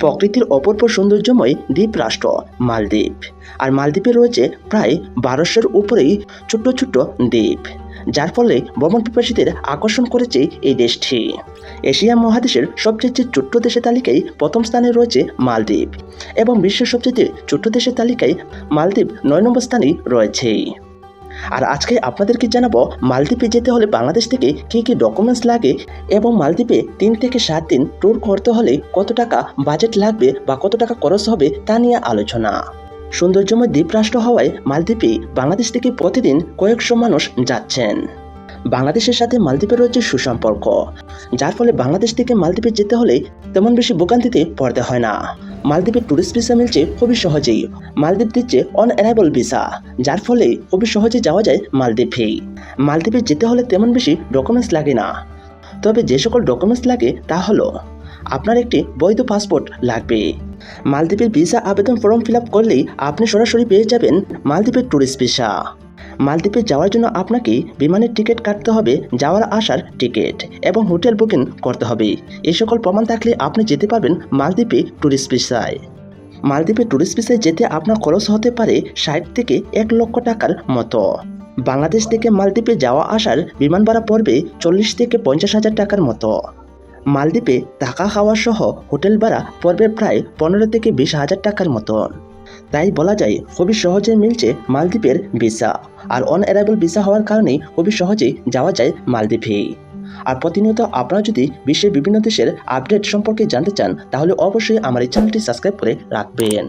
প্রকৃতির অপূর্ব সৌন্দর্যময় দ্বীপ রাষ্ট্র, মালদ্বীপ। আর মালদ্বীপে রয়েছে প্রায় বারোশোর উপরেই ছোট্ট ছোট্ট দ্বীপ, যার ফলে ভ্রমণ পিপাসীদের আকর্ষণ করেছে এই দেশটি। এশিয়া মহাদেশের সবচেয়ে ছোট্ট দেশের তালিকায় প্রথম স্থানে রয়েছে মালদ্বীপ এবং বিশ্বের সবচেয়ে ছোট্ট দেশের তালিকায় মালদ্বীপ নয় নম্বর স্থানেই রয়েছে। আর আজকে আপনাদেরকে জানাব, মালদ্বীপে যেতে হলে বাংলাদেশ থেকে কী কী ডকুমেন্টস লাগে এবং মালদ্বীপে তিন থেকে সাত দিন ট্যুর করতে হলে কত টাকা বাজেট লাগবে বা কত টাকা খরচ হবে তা নিয়ে আলোচনা। সৌন্দর্যময় দ্বীপ রাষ্ট্র হওয়ায় মালদ্বীপে বাংলাদেশ থেকে প্রতিদিন কয়েকশো মানুষ যাচ্ছেন। বাংলাদেশের সাথে মালদ্বীপের রয়েছে সুসম্পর্ক, যার ফলে বাংলাদেশ থেকে মালদ্বীপে যেতে হলে তেমন বেশি ভোগান্তিতে পড়তে হয় না। মালদ্বীপের ট্যুরিস্ট ভিসা মিলছে খুবই সহজেই। মালদ্বীপ দিচ্ছে অন অ্যারাইভাল ভিসা যার ফলে খুবই সহজে যাওয়া যায় মালদ্বীপে। মালদ্বীপে যেতে হলে তেমন বেশি ডকুমেন্টস লাগে না। তবে যে সকল ডকুমেন্টস লাগে তা হলো, আপনার একটি বৈধ পাসপোর্ট লাগবে। মালদ্বীপের ভিসা আবেদন ফর্ম ফিল করলেই আপনি সরাসরি পেয়ে যাবেন মালদ্বীপের ট্যুরিস্ট ভিসা মালদ্বীপে যাওয়ার জন্য আপনাকে বিমানের টিকিট কাটতে হবে, যাওয়ার আসার টিকিট এবং হোটেল বুকিং করতে হবে। এই সকল প্রমাণ থাকলে আপনি যেতে পারবেন মালদ্বীপে ট্যুরিস্ট ভিসায়। মালদ্বীপে ট্যুরিস্ট ভিসায় যেতে আপনার খরচ হতে পারে ষাট থেকে এক লক্ষ টাকার মতো। বাংলাদেশ থেকে মালদ্বীপে যাওয়া আসার বিমান ভাড়া পড়বে চল্লিশ থেকে পঞ্চাশ হাজার টাকার মতো। মালদ্বীপে থাকা খাওয়া সহ হোটেল ভাড়া পড়বে প্রায় পনেরো থেকে বিশ হাজার টাকার মতন। তাই বলা যায় খুবই সহজে মিলছে মালদ্বীপের ভিসা। আর অন অ্যারাইভাল ভিসা হওয়ার কারণেই খুবই সহজেই যাওয়া যায় মালদ্বীপে। আর প্রতিনিয়ত আপনারা যদি বিশ্বের বিভিন্ন দেশের আপডেট সম্পর্কে জানতে চান, তাহলে অবশ্যই আমার এই চ্যানেলটি সাবস্ক্রাইব করে রাখবেন।